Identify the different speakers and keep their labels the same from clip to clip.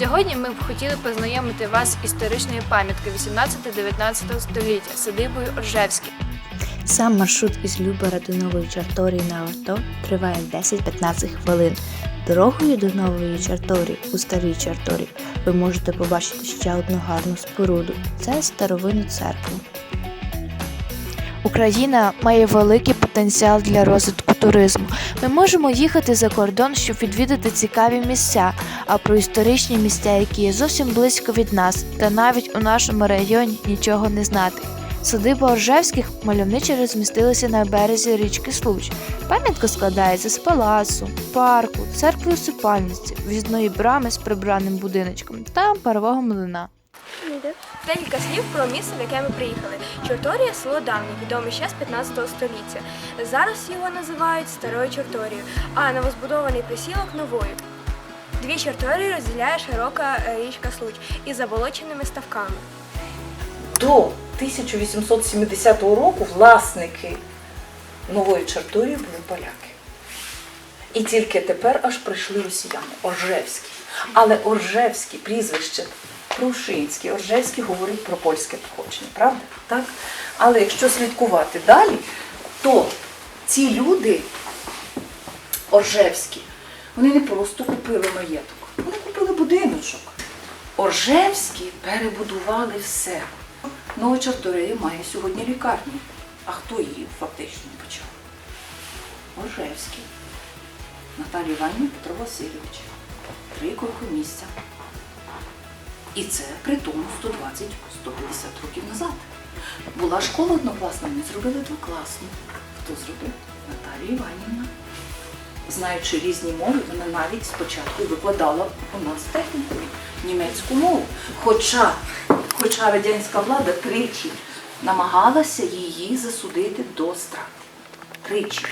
Speaker 1: Сьогодні ми б хотіли познайомити вас з історичною пам'яткою 18-19 століття садибою Оржевський.
Speaker 2: Сам маршрут із Любера до Нової Чарторії на авто триває 10-15 хвилин. Дорогою до Нової Чарторії у Старій Чарторії ви можете побачити ще одну гарну споруду це старовинну церкву. Україна має великий потенціал для розвитку туризму. Ми можемо їхати за кордон, щоб відвідати цікаві місця, а про історичні місця, які є зовсім близько від нас, та навіть у нашому регіоні нічого не знати. Садиба Оржевських мальовниче розмістилася на березі річки Случ. Пам'ятка складається з палацу, парку, церкви усипальниці, в'їзної брами з прибраним будиночком та парового млина.
Speaker 1: Декілька слів про місце, в яке ми приїхали. Чорторія село Давнє, відоме ще з 15 століття. Зараз його називають Старою Чорторією, а новозбудований присілок новою. Дві чорторії розділяє широка е, річка Случ із заболоченими ставками.
Speaker 3: До 1870 року власники нової чарторії були поляки. І тільки тепер аж прийшли росіяни, Оржевські. Але Оржевські прізвище Прушинський, Оржевський говорить про польське походження, правда? Так? Але якщо слідкувати далі, то ці люди Оржевські, вони не просто купили маєток, вони купили будиночок. Оржевські перебудували все. Нова Чартория має сьогодні лікарню. А хто її фактично почав? Оржевський. Наталія Іванівна Петро Васильович. Три кроки місця. І це при тому 120-150 років назад. Була школа однокласна, вони зробили двокласну. Хто зробив? Наталія Іванівна. Знаючи різні мови, вона навіть спочатку викладала у нас техніку німецьку мову. Хоча, хоча радянська влада тричі намагалася її засудити до страти. Тричі.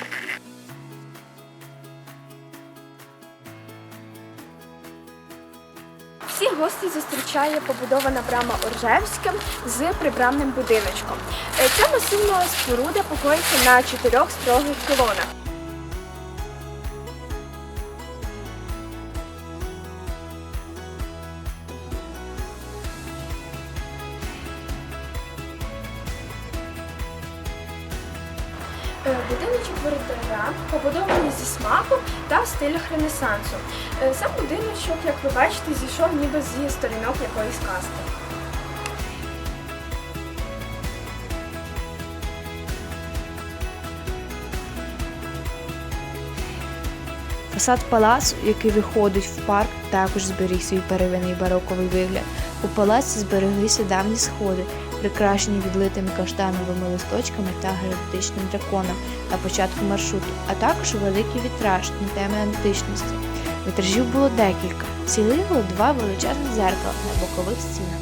Speaker 1: Всіх гостей зустрічає побудована брама Оржевським з прибрамним будиночком. Е, Ця масивна споруда покоїться на чотирьох строгих колонах. Будиночок воротаря побудований зі смаком та в стилях Ренесансу. Е, Сам будиночок, як ви бачите, зійшов ніби зі сторінок якоїсь казки.
Speaker 2: Фасад палацу, який виходить в парк, також зберіг свій первинний бароковий вигляд. У палаці збереглися давні сходи, прикрашені відлитими каштановими листочками та героїчним драконом на початку маршруту, а також великий вітраж на теми античності. Вітражів було декілька, цілило два величезні дзеркала на бокових стінах.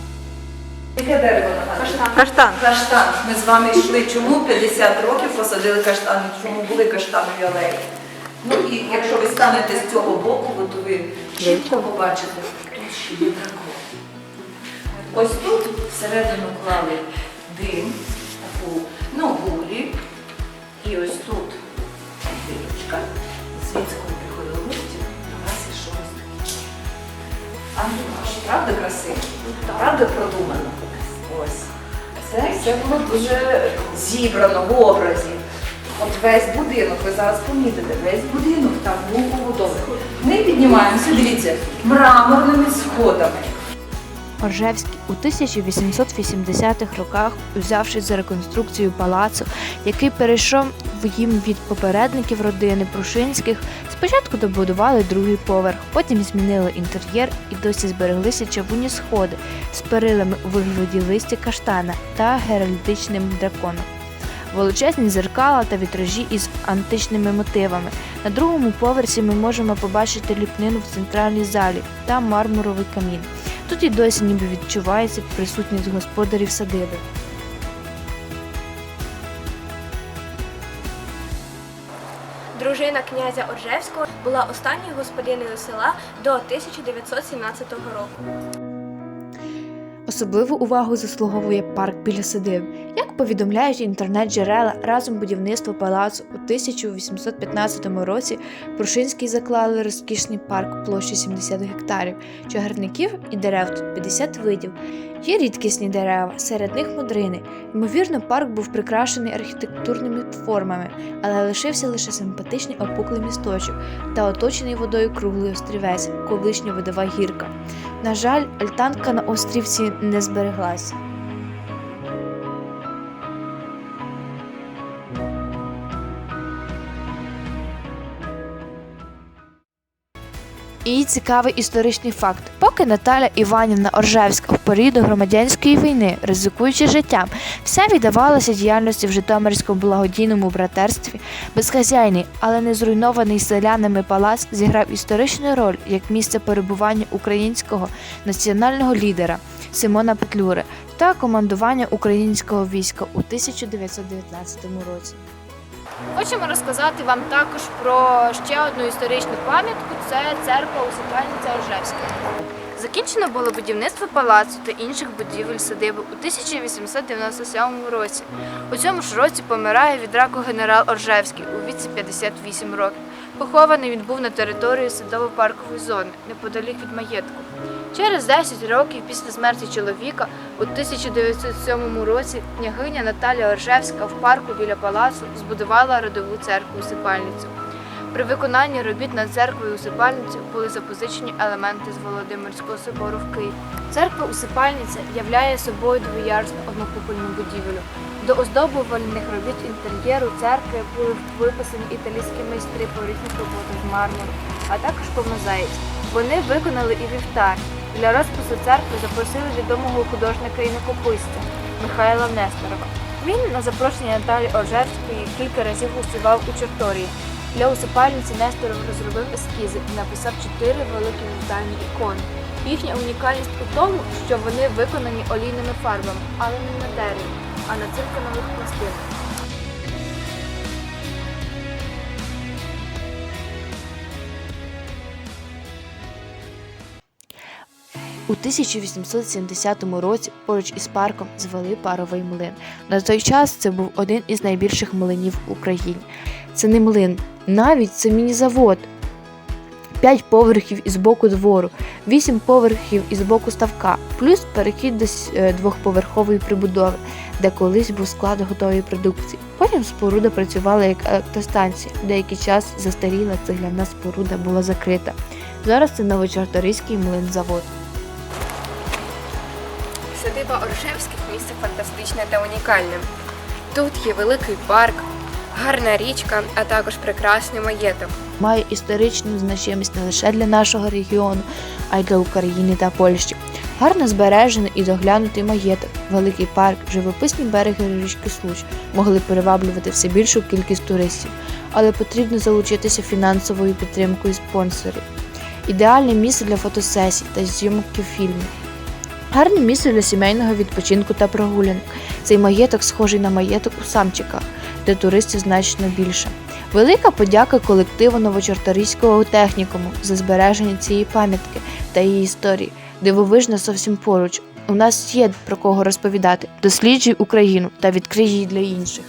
Speaker 3: Яке дерево Каштан. Каштан. Каштан. Ми з вами йшли. Чому 50 років посадили каштани? Чому були каштанові алеї? Ну і якщо ви станете з цього боку, то ви чітко побачите, тут дракон. Ось тут всередину клали дим, таку ну, гулі. І ось тут дирочка. Звідси, приходили гості, до нас ішов ось такий. Антураж. Правда красиво? Правда продумано? Ось. Це все було дуже зібрано в образі. От весь будинок, ви зараз помітите, весь будинок там був побудований. Ми піднімаємося, дивіться, мраморними сходами.
Speaker 2: Оржевський у 1880-х роках, узявшись за реконструкцію палацу, який перейшов їм від попередників родини Прушинських, спочатку добудували другий поверх, потім змінили інтер'єр і досі збереглися чавунні сходи з перилами у вигляді листя каштана та геральдичним драконом. Величезні зеркала та вітражі із античними мотивами. На другому поверсі ми можемо побачити ліпнину в центральній залі та мармуровий камін. Тут і досі ніби відчувається присутність господарів садиби.
Speaker 1: Дружина князя Оржевського була останньою господиною села до 1917 року.
Speaker 2: Особливу увагу заслуговує парк біля садиб. Як повідомляють інтернет-джерела, разом будівництво палацу у 1815 році Прушинський заклали розкішний парк площі 70 гектарів, чагарників і дерев тут 50 видів. Є рідкісні дерева, серед них мудрини. Ймовірно, парк був прикрашений архітектурними формами, але лишився лише симпатичний опуклий місточок та оточений водою круглий острівець, колишня видова гірка. На жаль, альтанка на острівці не збереглася. І цікавий історичний факт: поки Наталя Іванівна Оржевська в період громадянської війни, ризикуючи життям, вся віддавалася діяльності в Житомирському благодійному братерстві, безхазяйний, але не зруйнований селянами палац зіграв історичну роль як місце перебування українського національного лідера Симона Петлюри та командування українського війська у 1919 році.
Speaker 4: Хочемо розказати вам також про ще одну історичну пам'ятку це церква усипальниця Оржевська. Закінчено було будівництво палацу та інших будівель садиби у 1897 році. У цьому ж році помирає від раку генерал Оржевський у віці 58 років. Похований він був на території садово-паркової зони, неподалік від маєтку. Через 10 років після смерті чоловіка у 1907 році княгиня Наталія Оржевська в парку біля палацу збудувала родову церкву усипальницю. При виконанні робіт над церквою усипальницю були запозичені елементи з Володимирського собору в Києві. Церква усипальниця являє собою двоярусну однокупольну будівлю. До оздоблювальних робіт інтер'єру церкви були виписані італійські майстри по різних роботах з мармуру, а також помазаїць. Вони виконали і вівтар. Для розпису церкви запросили відомого художника і накопистя Михайла Несторова. Він на запрошення Наталі Оржевської кілька разів гостював у Чорторії. Для усипальниці Несторов розробив ескізи і написав чотири великі вітальні ікони. Їхня унікальність у тому, що вони виконані олійними фарбами, але не на дереві, а на цинконових пластинах.
Speaker 2: У 1870 році поруч із парком звели паровий млин. На той час це був один із найбільших млинів в Україні. Це не млин, навіть це міні-завод. П'ять поверхів із боку двору, вісім поверхів із боку ставка, плюс перехід до е, двохповерхової прибудови, де колись був склад готової продукції. Потім споруда працювала як електростанція. Деякий час застаріла цегляна споруда була закрита. Зараз це Новочорторийський млин-завод.
Speaker 5: Садиба Оршевських місце фантастичне та унікальне. Тут є великий парк, гарна річка, а також прекрасний маєток.
Speaker 2: має історичну значимість не лише для нашого регіону, а й для України та Польщі. Гарно збережений і доглянутий маєток, великий парк, живописні береги річки Случ могли приваблювати все більшу кількість туристів, але потрібно залучитися фінансовою підтримкою спонсорів. Ідеальне місце для фотосесій та зйомки фільмів. Гарне місце для сімейного відпочинку та прогулянок. Цей маєток схожий на маєток у Самчиках, де туристів значно більше. Велика подяка колективу Новочорторійського технікуму за збереження цієї пам'ятки та її історії. Дивовижна зовсім поруч. У нас є про кого розповідати. Досліджуй Україну та відкрий її для інших.